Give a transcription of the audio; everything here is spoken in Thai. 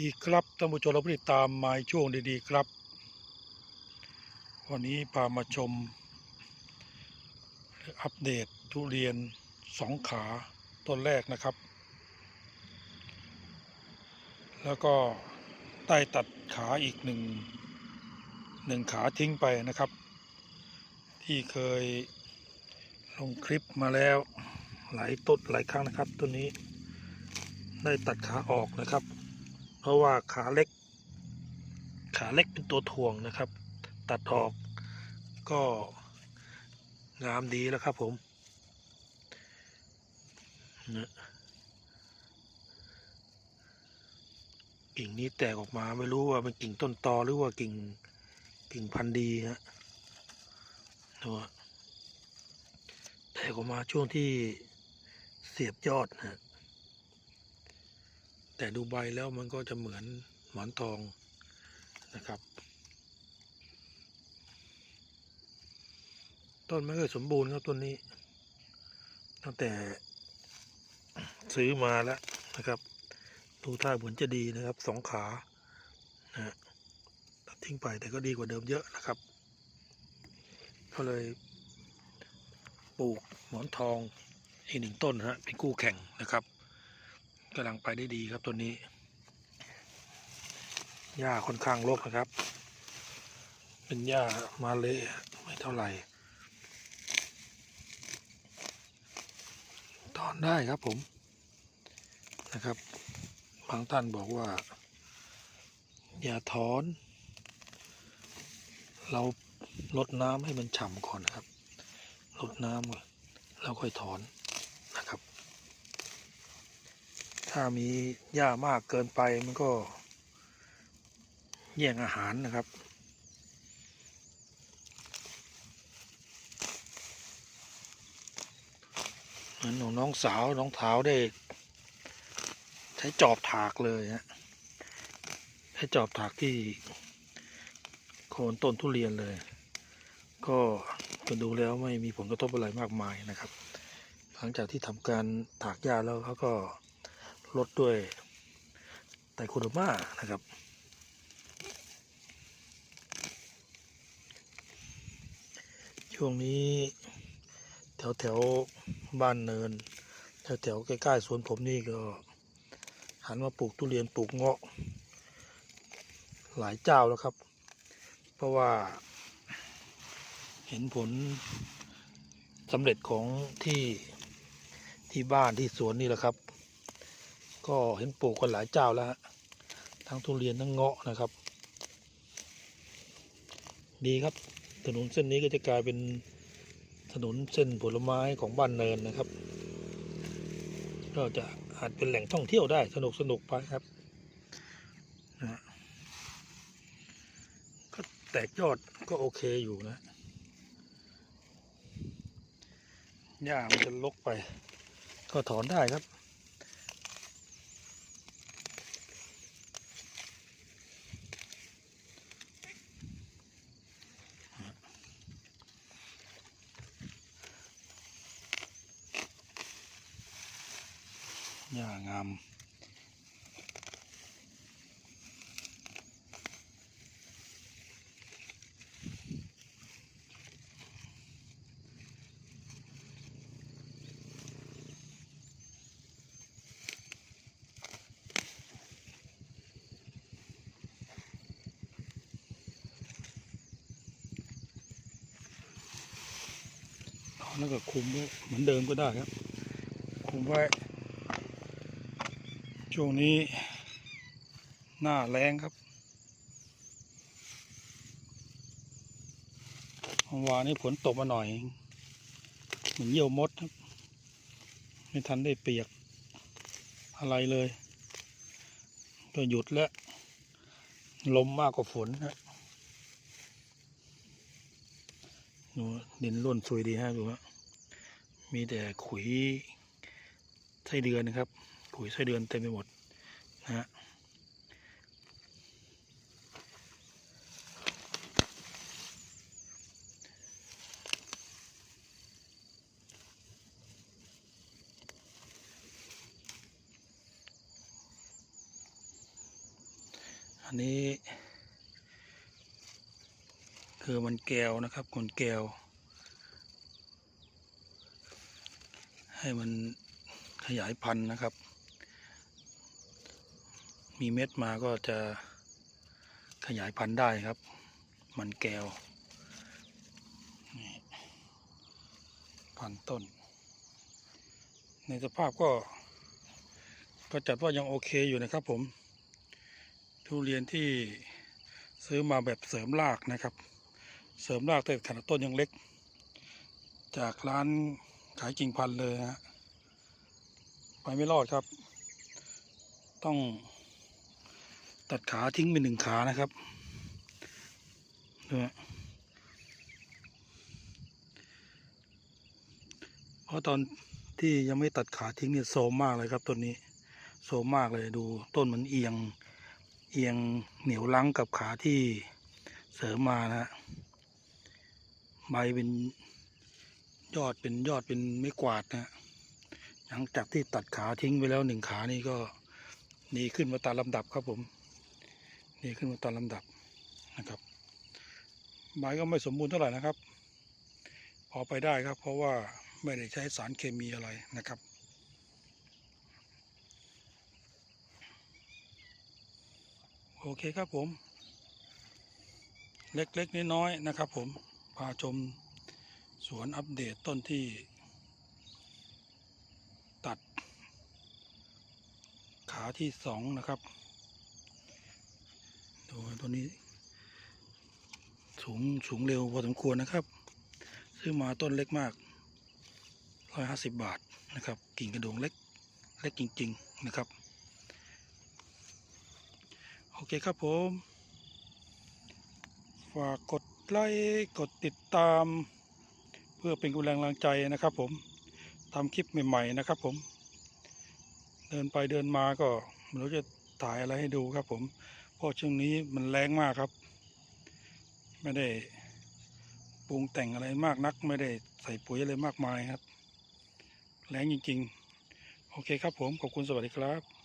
ดีครับท่านผู้ชมเราติดตามมาช่วงดีๆครับ วันนี้พามาชม อัปเดตทุเรียนสองขาต้นแรกนะครับ แล้วก็ได้ตัดขาอีกหนึ่งหนึ่งขาทิ้งไปนะครับ ที่เคยลงคลิปมาแล้ว หลายต้นหลายครั้งนะครับต้นนี้ได้ตัดขาออกนะครับ เพราะว่าขาเล็ก ขาเล็กเป็นตัวถ่วงนะครับ ตัดออกก็งามดีแล้วครับผมนะกิ่งนี้แตกออกมาไม่รู้ว่าเป็นกิ่งต้นตอหรือว่ากิ่งกิ่งพันธุ์ดีฮะดูว่าแตกออกมาช่วงที่เสียบยอดนะ แต่ดูใบแล้วมันก็จะเหมือนหมอนทองนะครับ ต้นไม่ค่อยสมบูรณ์ครับต้นนี้ ตั้งแต่ซื้อมาแล้วนะครับ ดูท่าเหมือนจะดีนะครับสองขานะตัดทิ้งไปแต่ก็ดีกว่าเดิมเยอะนะครับ ก็เลยปลูกหมอนทองอีกหนึ่งต้นนะฮะเป็นคู่แข่งนะครับ กำลังไปได้ดีครับตัวนี้หญ้าค่อนข้างรกนะครับ เป็นหญ้ามาเลยไม่เท่าไหร่ถอนได้ครับผมนะครับบางท่านบอกว่า อย่าถอน เราลดน้ำให้มันฉ่ำก่อนครับลดน้ำก่อนแล้วค่อยถอนนะครับ ถ้ามีหญ้ามากเกินไปมันก็แย่งอาหารนะครับ เหมือนของน้องสาวน้องเท้าได้ ใช้จอบถากเลยฮะใช้จอบถากที่โคนต้นทุเรียนเลย ก็ก็ดูแล้วไม่มีผลกระทบอะไรมากมายนะครับ หลังจากที่ทำการถากหญ้าแล้วเขาก็ ลดด้วยไตรโคโดมานะครับช่วงนี้แถวแถวบ้านเนิน แถวแถวใกล้ๆสวนผมนี่ก็ หันมาปลูกทุเรียนปลูกเงาะ หลายเจ้าแล้วครับ เพราะว่า เห็นผลสำเร็จของที่ที่บ้านที่สวนนี่แหละครับ ก็เห็นปลูกกันหลายเจ้าแล้วฮะทั้งทุเรียนทั้งเงาะนะครับ ดีครับถนนเส้นนี้ก็จะกลายเป็นถนนเส้นผลไม้ของบ้านเนินนะครับ ก็จะอาจเป็นแหล่งท่องเที่ยวได้สนุกสนุกไปครับนะฮะก็แตกยอดก็โอเคอยู่นะหญ้ามันจะลกไป ก็ถอนได้ครับ หญ้างามแล้วก็คุมไว้เหมือนเดิมก็ได้ครับ คุมไว้ ช่วงนี้หน้าแรงครับวานนี้ฝนตกมาหน่อย เหมือนเยี่ยวมดครับ ไม่ทันได้เปียกอะไรเลย ก็หยุดแล้ว ลมมากกว่าฝนฮะดูดินร่วนซุยดีฮะดูฮะมีแต่ขุยไส้เดือนนะครับ ขุยไส้เดือนเต็มไปหมดนะฮะอันนี้ คือมันแก้วนะครับคนแก้ว ให้มันขยายพันธุ์นะครับ มีเม็ดมาก็จะขยายพันธุ์ได้ครับ มันแก้วพันต้น ในสภาพก็ ก็จัดว่ายังโอเคอยู่นะครับผม ทุเรียนที่ซื้อมาแบบเสริมรากนะครับ เสริมรากแต่ขนาดต้นยังเล็ก จากร้านขายกิ่งพันธุ์เลยนะฮะไปไม่รอดครับ ต้อง ตัดขาทิ้งไปหนึ่งขานะครับดูเพราะตอนที่ยังไม่ตัดขาทิ้งเนี่ยโซมมากเลยครับต้นนี้โซมมากเลยดูต้นมันเอียงเอียงเหนียวลังกับขาที่เสริมมานะฮะใบเป็นยอดเป็นยอดเป็นไม่กวาดนะฮะหลังจากที่ตัดขาทิ้งไปแล้วหนึ่งขานี่ก็ดีขึ้นมาตามลำดับครับผม ดีขึ้นมาตามลำดับนะครับใบก็ไม่สมบูรณ์เท่าไหร่นะครับ พอไปได้ครับ เพราะว่าไม่ได้ใช้สารเคมีอะไรนะครับโอเคครับผม เล็กๆน้อยๆนะครับ ผมพาชมสวนอัปเดตต้นที่ ตัด ขาที่สองนะครับ ตัวนี้ สูงสูงเร็วพอสมควรนะครับ ซื้อมาต้นเล็กมากร้อยห้าสิบบาทนะครับ กิ่งกระดงเล็กเล็กจริง ๆนะครับ โอเคครับผม ฝากกดไลค์กดติดตาม เพื่อเป็นกำลังใจนะครับผมทำคลิปใหม่ๆนะครับผม เดินไปเดินมาก็ไม่รู้จะถ่ายอะไรให้ดูครับผม ราะช่วงนี้มันแรงมากครับ ไม่ได้ปรุงแต่งอะไรมากนัก ไม่ได้ใส่ปุ๋ยอะไรมากมายครับ แรงจริง ๆ โอเคครับผม ขอบคุณสวัสดีครับ